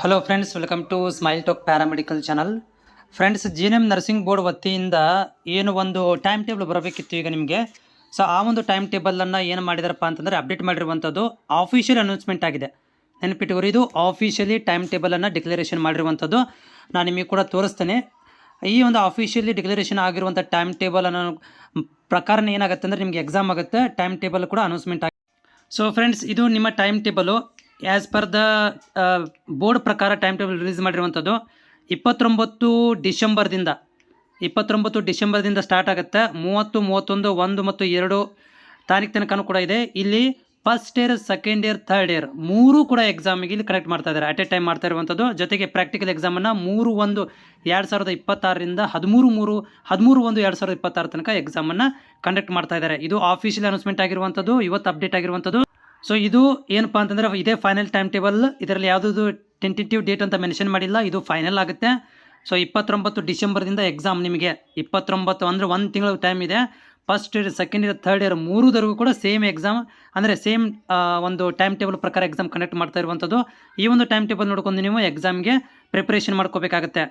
Hello friends welcome to smile talk paramedical channel friends G M nursing board ವತಿಯಿಂದ ಏನು ಒಂದು time table ಬರಬೇಕಿತ್ತು ಈಗ ನಿಮಗೆ? ಸೊ ಆ ಒಂದು ಟೈಮ್ ಟೇಬಲನ್ನು ಏನು ಮಾಡಿದಾರಪ್ಪ ಅಂತಂದರೆ ಅಪ್ಡೇಟ್ ಮಾಡಿರುವಂಥದ್ದು ಆಫಿಷಿಯಲ್ ಅನೌನ್ಸ್ಮೆಂಟ್ ಆಗಿದೆ. ನೆನಪಿಟ್ಟುಕೊರಿ ಇದು ಆಫೀಷಿಯಲಿ ಟೈಮ್ ಟೇಬಲನ್ನು ಡಿಕ್ಲರೇಷನ್ ಮಾಡಿರುವಂಥದ್ದು. ನಾನು ನಿಮಗೆ ಕೂಡ ತೋರಿಸ್ತೇನೆ. ಈ ಒಂದು ಆಫಿಷಿಯಲಿ ಡಿಕ್ಲರೇಷನ್ ಆಗಿರುವಂಥ ಟೈಮ್ ಟೇಬಲ್ ಅನ್ನೋ ಪ್ರಕಾರನ ಏನಾಗುತ್ತೆ ಅಂದರೆ ನಿಮಗೆ ಎಕ್ಸಾಮ್ ಆಗುತ್ತೆ ಟೈಮ್ ಟೇಬಲ್ ಕೂಡ ಅನೌನ್ಸ್ಮೆಂಟ್ ಆಗಿದೆ ಸೊ ಫ್ರೆಂಡ್ಸ್ ಇದು ನಿಮ್ಮ time table as per the board ಪ್ರಕಾರ ಟೈಮ್ ಟೇಬಲ್ ರಿಲೀಸ್ ಮಾಡಿರುವಂಥದ್ದು, ಇಪ್ಪತ್ತೊಂಬತ್ತು ಡಿಸೆಂಬರ್ದಿಂದ ಇಪ್ಪತ್ತೊಂಬತ್ತು ಡಿಸೆಂಬರ್ದಿಂದ ಸ್ಟಾರ್ಟ್ ಆಗುತ್ತೆ. ಮೂವತ್ತು, ಮೂವತ್ತೊಂದು, ಒಂದು ಮತ್ತು ಎರಡು ತಾರೀಕು ತನಕನೂ ಕೂಡ ಇದೆ. ಇಲ್ಲಿ first year second year third year ಮೂರು ಕೂಡ ಎಕ್ಸಾಮಿಗೆ ಇಲ್ಲಿ ಕನೆಕ್ಟ್ ಮಾಡ್ತಾ ಇದ್ದಾರೆ. ಅಟ್ ಎ ಟೈಮ್ ಮಾಡ್ತಾ ಇರುವಂಥದ್ದು. ಜೊತೆಗೆ ಪ್ರಾಕ್ಟಿಕಲ್ ಎಕ್ಸಾಮನ್ನು ಮೂರು ಒಂದು ಎರಡು ಸಾವಿರದ ಇಪ್ಪತ್ತಾರರಿಂದ ಹದಿಮೂರು ಮೂರು, ಹದಿಮೂರು ಒಂದು ಎರಡು ಸಾವಿರದ ಇಪ್ಪತ್ತಾರು ತನಕ ಎಕ್ಸಾಮನ್ನು ಕಂಡಕ್ಟ್ ಮಾಡ್ತಾ ಇದ್ದಾರೆ. ಇದು ಆಫೀಷಿಯಲ್ ಅನೌನ್ಸ್ಮೆಂಟ್ ಆಗಿರುವಂಥದ್ದು. ಇವತ್ತು ಅಪ್ಡೇಟ್ ಆಗಿರುವಂಥದ್ದು. ಸೊ ಇದು ಏನಪ್ಪ ಅಂತಂದರೆ ಇದೇ ಫೈನಲ್ ಟೈಮ್ ಟೇಬಲ್ ಇದರಲ್ಲಿ ಯಾವುದು ಟೆಂಟೇಟಿವ್ ಡೇಟ್ ಅಂತ ಮೆನ್ಷನ್ ಮಾಡಿಲ್ಲ, ಇದು ಫೈನಲ್ ಆಗುತ್ತೆ. ಸೊ ಇಪ್ಪತ್ತೊಂಬತ್ತು ಡಿಸೆಂಬರ್ದಿಂದ ಎಕ್ಸಾಮ್ ನಿಮಗೆ. ಇಪ್ಪತ್ತೊಂಬತ್ತು ಅಂದರೆ ಒಂದು ತಿಂಗಳ ಟೈಮ್ ಇದೆ. First year second year third year ಮೂರುದರೆಗೂ ಕೂಡ ಸೇಮ್ ಎಕ್ಸಾಮ್ ಅಂದರೆ ಸೇಮ್ ಒಂದು ಟೈಮ್ ಟೇಬಲ್ ಪ್ರಕಾರ ಎಕ್ಸಾಮ್ ಕಂಡಕ್ಟ್ ಮಾಡ್ತಾ ಇರುವಂಥದ್ದು. ಈ ಒಂದು ಟೈಮ್ ಟೇಬಲ್ ನೋಡ್ಕೊಂಡು ನೀವು ಎಕ್ಸಾಮ್ಗೆ ಪ್ರಿಪ್ರೇಷನ್ ಮಾಡ್ಕೋಬೇಕಾಗತ್ತೆ.